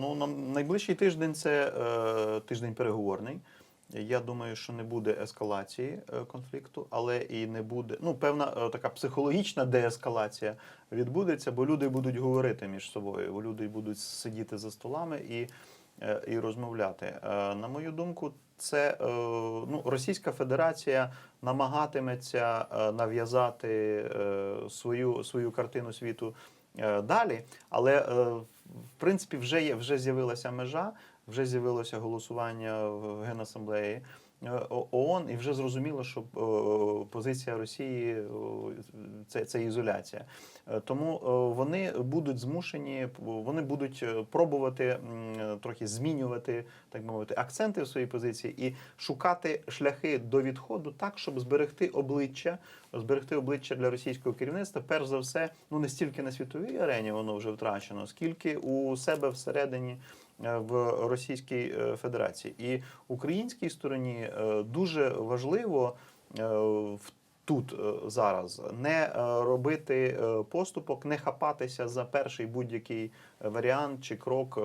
Ну, на найближчий тиждень це е, тиждень переговорний. Я думаю, що не буде ескалації е, конфлікту, але і не буде. Ну, певна е, така психологічна деескалація відбудеться, бо люди будуть говорити між собою, бо люди будуть сидіти за столами і, е, і розмовляти. На мою думку, це е, ну, Російська Федерація намагатиметься е, нав'язати е, свою, свою картину світу далі. Але в принципі вже є, вже з'явилася межа, вже з'явилося голосування в Генасамблеї ООН, і вже зрозуміло, що е, позиція Росії це, це ізоляція. Е, Тому е, вони будуть змушені, вони будуть е, пробувати трохи змінювати, так мовити, акценти в своїй позиції і шукати шляхи до відходу так, щоб зберегти обличчя, зберегти обличчя для російського керівництва, перш за все, ну не стільки на світовій арені воно вже втрачено, скільки у себе всередині е, в Російській е, Федерації. І українській стороні е, дуже важливо тут зараз не робити поступок, не хапатися за перший будь-який варіант чи крок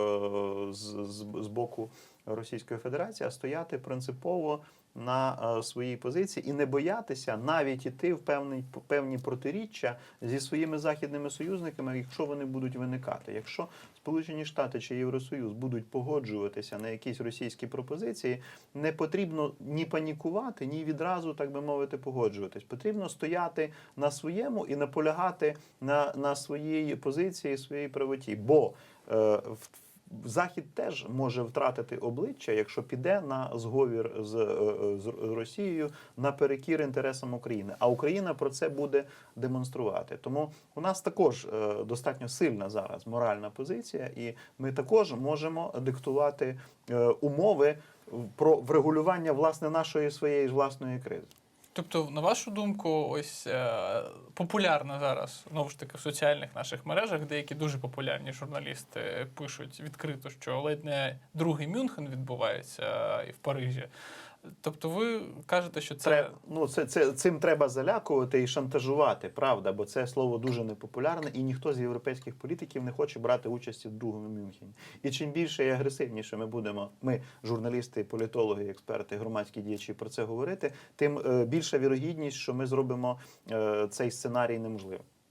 з, з, з боку Російської Федерації, а стояти принципово на е, своїй позиції і не боятися навіть іти в певний певні протиріччя зі своїми західними союзниками, якщо вони будуть виникати. Якщо Сполучені Штати чи Євросоюз будуть погоджуватися на якісь російські пропозиції, не потрібно ні панікувати, ні відразу, так би мовити, погоджуватись. Потрібно стояти на своєму і наполягати на, на своїй позиції, своїй правоті. Бо е, Захід теж може втратити обличчя, якщо піде на зговір з, е, е, з Росією наперекір інтересам України. А Україна про це буде демонструвати. Тому у нас також е, достатньо сильна зараз моральна позиція, і ми також можемо диктувати умови про врегулювання власне нашої своєї власної кризи. Тобто, на вашу думку, ось е, популярно зараз знову ж таки в соціальних наших мережах деякі дуже популярні журналісти пишуть відкрито, що ледь не другий Мюнхен відбувається е, і в Парижі. Тобто, ви кажете, що це Це, ну, це, це, цим треба залякувати і шантажувати, правда, бо це слово дуже непопулярне, і ніхто з європейських політиків не хоче брати участі в другому Мюнхені. І чим більше і агресивніше ми будемо, ми, журналісти, політологи, експерти, громадські діячі, про це говорити, тим е, більша вірогідність, що ми зробимо е, цей сценарій неможливим.